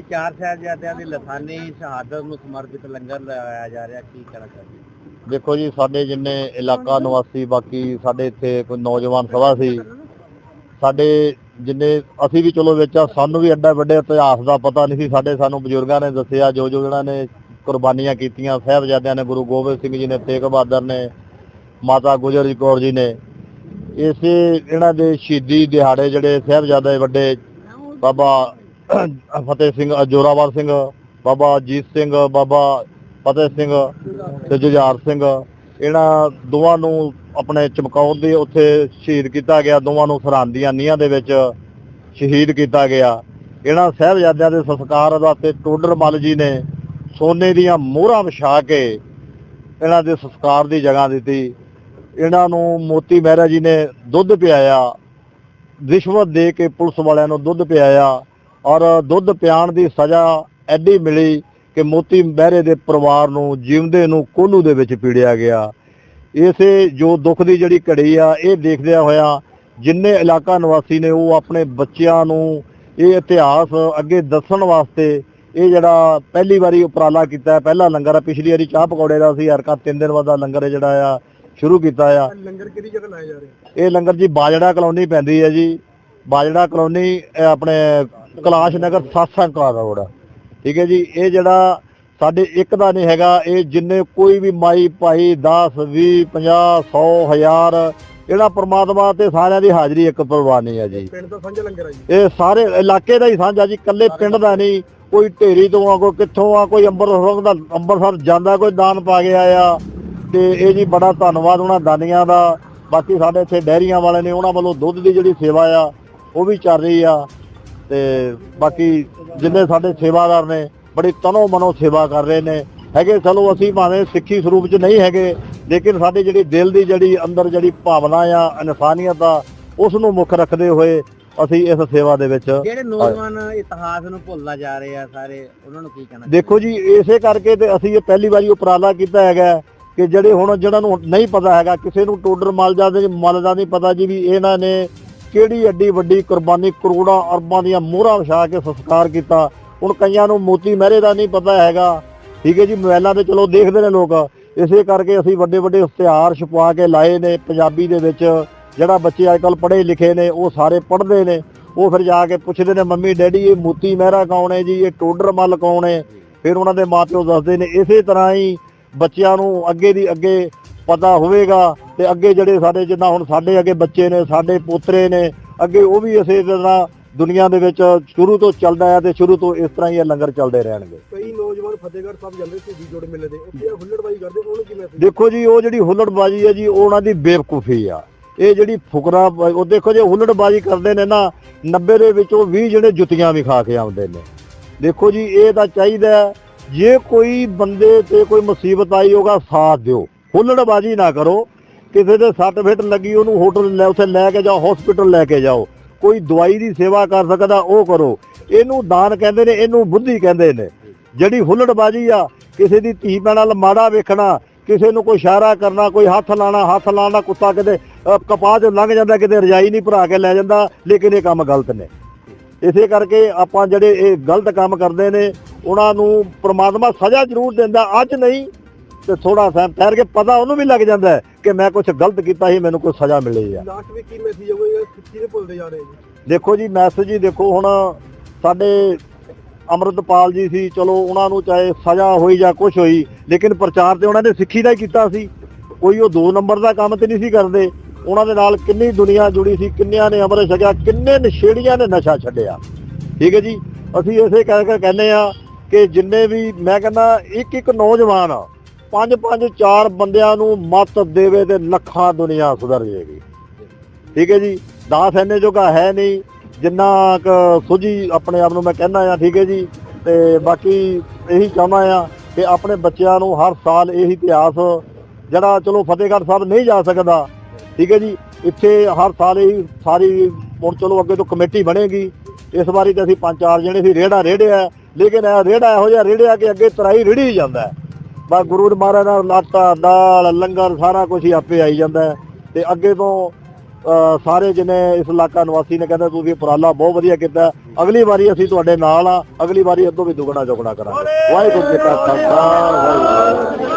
ਚਾਰ ਸਾਹਿਬਜ਼ਾਦਿਆਂ ਦੀ ਲਸਾਨੀ, ਸ਼ਹਾਦਤ ਨੂੰ ਸਮਰਪਿਤ ਲੰਗਰ ਲਗਾਇਆ ਜਾ ਰਿਹਾ, ਕੀ ਕਹਿਣਾ ਚਾਹੁੰਦੇ ਦੇਖੋ ਜੀ, ਸਾਡੇ ਜਿੰਨੇ ਇਲਾਕਾ ਨਿਵਾਸੀ, ਬਾਕੀ ਸਾਡੇ ਇੱਥੇ ਕੋਈ ਨੌਜਵਾਨ ਸਭਾ ਸੀ, ਸਾਡੇ ਜਿੰਨੇ, ਅਸੀਂ ਵੀ ਚਲੋ ਵਿੱਚ ਆ ਸਾਨੂੰ ਵੀ ਐਡਾ ਵੱਡੇ ਇਤਿਹਾਸ ਦਾ ਪਤਾ ਨਹੀਂ ਸੀ, ਸਾਡੇ ਸਾਨੂੰ ਬਜ਼ੁਰਗਾਂ ਨੇ ਦੱਸਿਆ, ਜੋ ਜੋ ਇਹਨਾਂ ਨੇ ਕੁਰਬਾਨੀਆਂ ਕੀਤੀਆਂ, ਸਾਹਿਬਜ਼ਾਦਿਆਂ ਨੇ, ਗੁਰੂ ਗੋਬਿੰਦ ਸਿੰਘ ਜੀ ਨੇ, ਤੇਗ ਬਹਾਦਰ ਨੇ, ਮਾਤਾ ਗੁਜਰ ਕੌਰ ਜੀ ਨੇ, ਇਸੇ ਇਹਨਾਂ ਦੇ ਸ਼ਹੀਦੀ ਦਿਹਾੜੇ ਜਿਹੜੇ ਸਾਹਿਬਜ਼ਾਦੇ ਵੱਡੇ, ਬਾਬਾ ਫਤਿਹ ਸਿੰਘ ਜੋਰਾਵਰ ਸਿੰਘ, ਬਾਬਾ ਅਜੀਤ ਸਿੰਘ, ਬਾਬਾ ਫਤਿਹ ਸਿੰਘ ਤੇ ਜੁਝਾਰ ਸਿੰਘ। ਇਹਨਾਂ ਦੋਵਾਂ ਨੂੰ ਆਪਣੇ ਚਮਕੌਰ ਦੇ ਉੱਥੇ ਸ਼ਹੀਦ ਕੀਤਾ ਗਿਆ। ਦੋਵਾਂ ਨੂੰ ਸਰਹੰਦ ਦੀਆਂ ਨੀਹਾਂ ਦੇ ਵਿੱਚ ਸ਼ਹੀਦ ਕੀਤਾ ਗਿਆ। ਇਹਨਾਂ ਸਾਹਿਬਜ਼ਾਦਿਆਂ ਦੇ ਸੰਸਕਾਰ ਵਾਸਤੇ ਟੋਡਰ ਮੱਲ ਜੀ ਨੇ ਸੋਨੇ ਦੀਆਂ ਮੋਹਰਾਂ ਵਿਛਾ ਕੇ ਇਹਨਾਂ ਦੇ ਸੰਸਕਾਰ ਦੀ ਜਗ੍ਹਾ ਦਿੱਤੀ। ਇਹਨਾਂ ਨੂੰ ਮੋਤੀ ਮਹਿਰਾ ਜੀ ਨੇ ਦੁੱਧ ਪਿਆਇਆ। ਰਿਸ਼ਵਤ ਦੇ ਕੇ ਪੁਲਿਸ ਵਾਲਿਆਂ ਨੂੰ ਦੁੱਧ ਪਿਆਇਆ। ਔਰ ਦੁੱਧ ਪਿਆਣ ਦੀ ਸਜ਼ਾ ਐਡੀ ਮਿਲੀ ਕਿ ਮੋਤੀ ਮਹਿਰੇ ਦੇ ਪਰਿਵਾਰ ਨੂੰ ਜਿਉਂਦੇ ਨੂੰ ਕੋਲੂ ਦੇ ਵਿੱਚ ਪੀੜਿਆ ਗਿਆ। ਇਸੇ ਜੋ ਦੁੱਖ ਦੀ ਜਿਹੜੀ ਘੜੀ ਆ ਇਹ ਦੇਖਦਿਆਂ ਹੋਇਆ ਜਿੰਨੇ ਇਲਾਕਾ ਨਿਵਾਸੀ ਨੇ ਉਹ ਆਪਣੇ ਬੱਚਿਆਂ ਨੂੰ ਇਹ ਇਤਿਹਾਸ ਅੱਗੇ ਦੱਸਣ ਵਾਸਤੇ ਇਹ ਜਿਹੜਾ ਪਹਿਲੀ ਵਾਰੀ ਉਪਰਾਲਾ ਕੀਤਾ ਪਹਿਲਾ ਲੰਗਰ ਆ ਪਿਛਲੀ ਵਾਰੀ ਚਾਹ ਪਕੌੜੇ ਦਾ ਸੀ ਹਰਕਾ ਤਿੰਨ ਦਿਨ ਬਾਅਦ ਦਾ ਲੰਗਰ ਜਿਹੜਾ ਆ ਸ਼ੁਰੂ ਕੀਤਾ ਆ। ਲੰਗਰ ਕਿਹੜੀ ਜਗ੍ਹਾ ਲਾਇਆ ਜਾ ਰਿਹਾ ਇਹ ਲੰਗਰ ਜੀ ਬਾਜੜਾ ਕਲੋਨੀ ਪੈਂਦੀ ਹੈ ਜੀ। ਬਾਜੜਾ ਕਲੋਨੀ ਆਪਣੇ ਕਲਾਸ਼ ਨਗਰ ਸਾਸਾਂ ਕਾ ਰੋਡ ਆ। ਠੀਕ ਹੈ ਜੀ ਇਹ ਜਿਹੜਾ ਸਾਡੇ ਇੱਕ ਦਾ ਨਹੀਂ ਹੈਗਾ ਇਹ ਜਿੰਨੇ ਕੋਈ ਵੀ ਮਾਈ ਭਾਈ 10 20 50 100 1000 ਜਿਹੜਾ ਪ੍ਰਮਾਤਮਾ ਤੇ ਸਾਰਿਆਂ ਦੀ ਹਾਜ਼ਰੀ ਇੱਕ ਪ੍ਰਵਾਨੀ ਹੈ ਜੀ। ਪਿੰਡ ਦਾ ਸਾਂਝਾ ਲੰਗਰ ਆ ਜੀ। ਇਹ ਸਾਰੇ ਇਲਾਕੇ ਦਾ ਹੀ ਸਾਂਝਾ ਜੀ ਇਕੱਲੇ ਪਿੰਡ ਦਾ ਨਹੀਂ ਕੋਈ ਢੇਰੀ ਤੋਂ ਆ ਕੋਈ ਕਿੱਥੋਂ ਆ ਕੋਈ ਅੰਮ੍ਰਿਤਸਰ ਦਾ ਅੰਮ੍ਰਿਤਸਰ ਜਾਂਦਾ ਕੋਈ ਦਾਨ ਪਾ ਗਿਆ ਆ ਤੇ ਇਹ ਜੀ ਬੜਾ ਧੰਨਵਾਦ ਉਹਨਾਂ ਦਾਨੀਆਂ ਦਾ ਬਾਕੀ ਸਾਡੇ ਇੱਥੇ ਡੈਰੀਆਂ ਵਾਲੇ ਨੇ ਉਹਨਾਂ ਵੱਲੋਂ ਦੁੱਧ ਦੀ ਜਿਹੜੀ ਸੇਵਾ ਆ ਉਹ ਵੀ ਚੱਲ ਰਹੀ ਆ। ਤੇ ਬਾਕੀ ਜਿੰਨੇ ਸਾਡੇ ਸੇਵਾਦਾਰ ਨੇ ਬੜੀ ਤਨੋ ਮਨੋ ਸੇਵਾ ਕਰ ਰਹੇ ਨੇ। ਹੈਗੇ ਚਲੋ ਅਸੀਂ ਭਾਵੇਂ ਸਿੱਖੀ ਸਰੂਪ 'ਚ ਨਹੀਂ ਹੈਗੇ ਲੇਕਿਨ ਸਾਡੇ ਜਿਹੜੀ ਦਿਲ ਦੀ ਜਿਹੜੀ ਅੰਦਰ ਜਿਹੜੀ ਭਾਵਨਾ ਆ ਇਨਸਾਨੀਅਤ ਆ ਉਸ ਨੂੰ ਮੁੱਖ ਰੱਖਦੇ ਹੋਏ ਅਸੀਂ ਇਸ ਸੇਵਾ ਦੇ ਵਿੱਚ ਜਿਹੜੇ ਨੌਜਵਾਨ ਇਤਿਹਾਸ ਨੂੰ ਭੁੱਲਣਾ ਜਾ ਰਹੇ ਆ ਸਾਰੇ ਉਹਨਾਂ ਨੂੰ ਕੀ ਕਹਿਣਾ ਦੇਖੋ ਜੀ ਇਸੇ ਕਰਕੇ ਤੇ ਅਸੀਂ ਇਹ ਪਹਿਲੀ ਵਾਰੀ ਉਪਰਾਲਾ ਕੀਤਾ ਹੈਗਾ ਕਿ ਜਿਹੜੇ ਹੁਣ ਜਿਹਨਾਂ ਨੂੰ ਨਹੀਂ ਪਤਾ ਹੈਗਾ ਕਿਸੇ ਨੂੰ ਟੋਡਰ ਮਲ ਜਾਂਦੇ ਮਲ ਦਾ ਨਹੀਂ ਪਤਾ ਜੀ ਵੀ ਇਹਨਾਂ ਨੇ ਕਿਹੜੀ ਐਡੀ ਵੱਡੀ ਕੁਰਬਾਨੀ ਕਰੋੜਾਂ ਅਰਬਾਂ ਦੀਆਂ ਮੋਹਰਾਂ ਵਿਛਾ ਕੇ ਸੰਸਕਾਰ ਕੀਤਾ? ਹੁਣ ਕਈਆਂ ਨੂੰ ਮੋਤੀ ਮਹਿਰੇ ਦਾ ਨਹੀਂ ਪਤਾ ਹੈਗਾ। ਠੀਕ ਹੈ ਜੀ ਮੋਬਾਈਲਾਂ ਤੇ ਚਲੋ ਦੇਖਦੇ ਨੇ ਲੋਕ। ਇਸੇ ਕਰਕੇ ਅਸੀਂ ਵੱਡੇ ਵੱਡੇ ਇਸ਼ਤਿਹਾਰ ਛਪਵਾ ਕੇ ਲਾਏ ਨੇ ਪੰਜਾਬੀ ਦੇ ਵਿੱਚ। ਜਿਹੜਾ ਬੱਚੇ ਅੱਜ ਕੱਲ ਪੜ੍ਹੇ ਲਿਖੇ ਨੇ, ਉਹ ਸਾਰੇ ਪੜ੍ਹਦੇ ਨੇ। ਉਹ ਫਿਰ ਜਾ ਕੇ ਪੁੱਛਦੇ ਨੇ, ਮੰਮੀ, ਡੈਡੀ, ਇਹ ਮੋਤੀ ਮਹਿਰਾ ਕੌਣ ਹੈ ਜੀ? ਇਹ ਟੋਡਰ ਮੱਲ ਕੌਣ ਹੈ? ਫਿਰ ਉਹਨਾਂ ਦੇ ਮਾਪਿਓ ਦੱਸਦੇ ਨੇ, ਇਸੇ ਤਰ੍ਹਾਂ ਹੀ ਬੱਚਿਆਂ ਨੂੰ ਅੱਗੇ ਦੀ ਅੱਗੇ ਪਤਾ ਹੋਵੇਗਾ ਤੇ ਅੱਗੇ ਜਿਹੜੇ ਸਾਡੇ ਜਿੱਦਾਂ ਹੁਣ ਸਾਡੇ ਅੱਗੇ ਬੱਚੇ ਨੇ ਸਾਡੇ ਪੋਤਰੇ ਨੇ ਅੱਗੇ ਉਹ ਵੀ ਇਸੇ ਤਰ੍ਹਾਂ ਦੁਨੀਆ ਦੇ ਵਿੱਚ ਸ਼ੁਰੂ ਤੋਂ ਚੱਲਦਾ ਹੈ ਤੇ ਸ਼ੁਰੂ ਤੋਂ ਇਸ ਤਰ੍ਹਾਂ ਹੀ ਇਹ ਲੰਗਰ ਚੱਲਦੇ ਰਹਿਣਗੇ। ਕਈ ਨੌਜਵਾਨ ਫਤਿਹਗੜ੍ਹ ਸਾਹਿਬ ਜਾਂਦੇ ਸੀ ਜੀ ਜੋੜ ਮੇਲੇ ਦੇ। ਉੱਥੇ ਹੁੱਲੜਬਾਈ ਕਰਦੇ ਉਹਨੂੰ ਕੀ ਮੈਸੇਜ ਦੇਖੋ ਜੀ ਉਹ ਜਿਹੜੀ ਹੁੱਲੜਬਾਜੀ ਹੈ ਜੀ ਉਹ ਉਹਨਾਂ ਦੀ ਬੇਵਕੂਫੀ ਆ। ਇਹ ਜਿਹੜੀ ਫੁਕਰਾ ਉਹ ਦੇਖੋ ਜੇ ਹੁੱਲੜਬਾਜੀ ਕਰਦੇ ਨੇ ਨਾ 90 ਦੇ ਵਿੱਚੋਂ 20 ਜਿਹੜੇ ਜੁੱਤੀਆਂ ਵੀ ਖਾ ਕੇ ਆਉਂਦੇ ਨੇ। ਦੇਖੋ ਜੀ ਇਹ ਤਾਂ ਚਾਹੀਦਾ ਜੇ ਕੋਈ ਬੰਦੇ ਤੇ ਕੋਈ ਮੁਸੀਬਤ ਆਈ ਹੋਗਾ ਸਾਥ ਦਿਓ। ਹੁੱਲੜਬਾਜੀ ਨਾ ਕਰੋ। ਕਿਸੇ ਦੇ ਸੱਟ ਫਿੱਟ ਲੱਗੀ, ਉਹਨੂੰ ਹੋਟਲ ਲੈ, ਉੱਥੇ ਲੈ ਕੇ ਜਾਓ ਹਸਪੀਟਲ ਲੈ ਕੇ ਜਾਓ। ਕੋਈ ਦਵਾਈ ਦੀ ਸੇਵਾ ਕਰ ਸਕਦਾ, ਉਹ ਕਰੋ। ਇਹਨੂੰ ਦਾਨ ਕਹਿੰਦੇ ਨੇ, ਇਹਨੂੰ ਬੁੱਧੀ ਕਹਿੰਦੇ ਨੇ। ਜਿਹੜੀ ਹੁੱਲੜਬਾਜੀ ਆ, ਕਿਸੇ ਦੀ ਧੀ ਭੈਣ ਨਾਲ ਮਾੜਾ ਵੇਖਣਾ, ਕਿਸੇ ਨੂੰ ਕੋਈ ਇਸ਼ਾਰਾ ਕਰਨਾ, ਕੋਈ ਹੱਥ ਲਾਣਾ ਹੱਥ ਲਾਣਾ ਕੁੱਤਾ ਕਿਤੇ ਕਪਾਹ 'ਚੋਂ ਲੰਘ ਜਾਂਦਾ, ਕਿਤੇ ਰਜਾਈ ਨਹੀਂ ਭਰਾ ਕੇ ਲੈ ਜਾਂਦਾ, ਲੇਕਿਨ ਇਹ ਕੰਮ ਗਲਤ ਨੇ। ਇਸੇ ਕਰਕੇ ਆਪਾਂ ਜਿਹੜੇ ਇਹ ਗਲਤ ਕੰਮ ਕਰਦੇ ਨੇ, ਉਹਨਾਂ ਨੂੰ ਪ੍ਰਮਾਤਮਾ ਸਜ਼ਾ ਜ਼ਰੂਰ ਦਿੰਦਾ, ਅੱਜ ਨਹੀਂ ਤੇ ਥੋੜਾ ਸਮਾਂ ਠਹਿਰ ਕੇ ਪਤਾ ਉਹਨੂੰ ਵੀ ਲੱਗ ਜਾਂਦਾ ਕਿ ਮੈਂ ਕੁਝ ਗਲਤ ਕੀਤਾ ਸੀ ਮੈਨੂੰ ਕੋਈ ਸਜ਼ਾ ਮਿਲੀ ਆ। ਲਾਸਟ ਵਿੱਚ ਕੀ ਮੈਸੇਜ ਹੋਵੇਗਾ ਸਿੱਖੀ ਦੇ ਭੁੱਲਦੇ ਜਾ ਰਹੇ ਜੀ ਦੇਖੋ ਜੀ ਮੈਸੇਜ ਹੀ ਦੇਖੋ ਹੁਣ ਸਾਡੇ ਅਮਰਤਪਾਲ ਜੀ ਸੀ ਚਲੋ ਉਹਨਾਂ ਨੂੰ ਚਾਹੇ ਸਜ਼ਾ ਹੋਈ ਜਾਂ ਕੁਝ ਹੋਈ ਲੇਕਿਨ ਪ੍ਰਚਾਰ ਤੇ ਉਹਨਾਂ ਨੇ ਸਿੱਖੀ ਦਾ ਹੀ ਕੀਤਾ ਸੀ। ਕੋਈ ਉਹ ਦੋ ਨੰਬਰ ਦਾ ਕੰਮ ਤੇ ਨਹੀਂ ਸੀ ਕਰਦੇ। ਉਹਨਾਂ ਦੇ ਨਾਲ ਕਿੰਨੀ ਦੁਨੀਆ ਜੁੜੀ ਸੀ ਕਿੰਨਿਆਂ ਨੇ ਅੰਮ੍ਰਿਤ ਛਕਿਆ ਕਿੰਨੇ ਨਸ਼ੇੜੀਆਂ ਨੇ ਨਸ਼ਾ ਛੱਡਿਆ। ਠੀਕ ਹੈ ਜੀ? ਅਸੀਂ ਇਸੇ ਕਰਕੇ ਕਹਿੰਦੇ ਆ ਕਿ ਜਿੰਨੇ ਵੀ ਮੈਂ ਕਹਿੰਦਾ ਇੱਕ ਇੱਕ ਨੌਜਵਾਨ ਪੰਜ ਪੰਜ ਚਾਰ ਬੰਦਿਆਂ ਨੂੰ ਮਤ ਦੇਵੇ ਤੇ ਲੱਖਾਂ ਦੁਨੀਆ ਸੁਧਰ ਜਾਏਗੀ। ਠੀਕ ਹੈ ਜੀ? ਦਾਸ ਇੰਨੇ ਜੋਗਾ ਹੈ ਨਹੀਂ, ਜਿੰਨਾ ਕੁ ਸੁਝੀ ਆਪਣੇ ਆਪ ਨੂੰ ਮੈਂ ਕਹਿੰਦਾ ਆ ਠੀਕ ਹੈ ਜੀ? ਤੇ ਬਾਕੀ ਇਹੀ ਚਾਹੁੰਦਾ ਆ ਕਿ ਆਪਣੇ ਬੱਚਿਆਂ ਨੂੰ ਹਰ ਸਾਲ ਇਹੀ ਇਤਿਹਾਸ, ਜਿਹੜਾ ਚਲੋ ਫਤਿਹਗੜ੍ਹ ਸਾਹਿਬ ਨਹੀਂ ਜਾ ਸਕਦਾ, ਠੀਕ ਹੈ ਜੀ? ਇੱਥੇ ਹਰ ਸਾਲ ਇਹੀ ਸਾਰੀ ਹੁਣ ਚਲੋ ਅੱਗੇ ਤੋਂ ਕਮੇਟੀ ਬਣੇਗੀ। ਇਸ ਵਾਰੀ ਤਾਂ ਅਸੀਂ ਪੰਜ ਚਾਰ ਜਣੇ ਸੀ, ਰੇੜਾ ਰੇੜਿਆ, ਲੇਕਿਨ ਇਹ ਰੇੜਾ ਇਹੋ ਜਿਹਾ ਰੇੜਿਆ ਕਿ ਅੱਗੇ ਤਰਾਈ ਰੇੜੀ ਹੀ। ਜਾਂਦਾ ਹੈ ਬਸ ਗੁਰੂ ਮਹਾਰਾਜ ਦਾ ਆਟਾ ਦਾਲ ਲੰਗਰ, ਸਾਰਾ ਕੁਝ ਹੀ ਆਪੇ ਆਈ ਜਾਂਦਾ ਹੈ। ਤੇ ਅੱਗੇ ਤੋਂ ਸਾਰੇ ਜਿਹਨੇ ਇਸ ਇਲਾਕਾ ਨਿਵਾਸੀ ਨੇ ਕਹਿੰਦੇ ਤੁਸੀਂ ਉਪਰਾਲਾ ਬਹੁਤ ਵਧੀਆ ਕੀਤਾ। ਅਗਲੀ ਵਾਰੀ ਅਸੀਂ ਤੁਹਾਡੇ ਨਾਲ ਆ ਅਗਲੀ ਵਾਰੀ ਇਦੋਂ ਵੀ ਦੁੱਗਣਾ ਚੁਗਣਾ ਕਰਾਂਗੇ। ਵਾਹਿਗੁਰੂ ਜੀ ਕਾ ਖਾਲਸਾ, ਵਾਹਿਗੁਰੂ